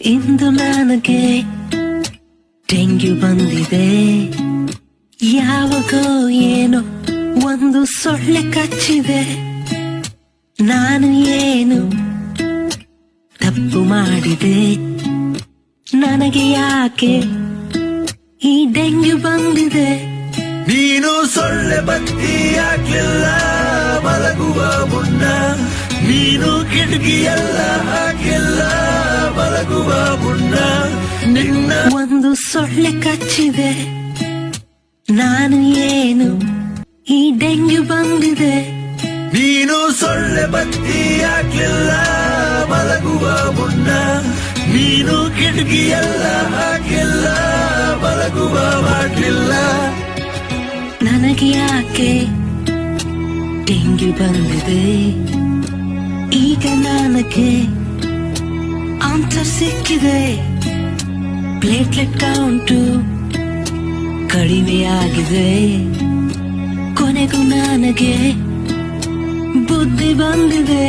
ಇಂದು ನನಗೆ ಡೆಂಗ್ಯೂ ಬಂದಿದೆ. ಯಾವಾಗೋ ಏನೋ ಒಂದು ಸೊಳ್ಳೆ ಕಚ್ಚಿದೆ. ನಾನು ಏನು ತಪ್ಪು ಮಾಡಿದೆ? ನನಗೆ ಯಾಕೆ ಈ ಡೆಂಗ್ಯೂ ಬಂದಿದೆ? ನೀನು ಸೊಳ್ಳೆ ಬತ್ತಿ ಹಾಕಿಲ್ಲ ಮಲಗುವ ಮುನ್ನ ನೀನು ಕಿಟಕಿಯೆಲ್ಲ ಸೊಳ್ಳೆ ಕಚ್ಚಿದೆ. ನಾನು ಏನು ಈ ಡೆಂಗ್ಯು ಬಂದಿದೆ? ನೀನು ಸೊಳ್ಳೆ ಬತ್ತಿ ಹಾಕಿಲ್ಲ ಮಲಗುವ ಮುನ್ನ. ನೀನು ಕಿಟಕಿಯೆಲ್ಲ ಹಾಕಿಲ್ಲ ಮಲಗುವ ಮಾಡಲಿಲ್ಲ ನನಗೆ ಯಾಕೆ ಡೆಂಗ್ಯೂ ಬಂದಿದೆ? ಈಗ ನನಗೆ ಆನ್ಸರ್ ಸಿಕ್ಕಿದೆ. ಪ್ಲೇಟ್ಲೆಟ್ ಕೌಂಟು ಕಡಿಮೆಯಾಗಿದೆ ಕೊನೆಗೂ ನನಗೆ ಬುದ್ಧಿ ಬಂದಿದೆ.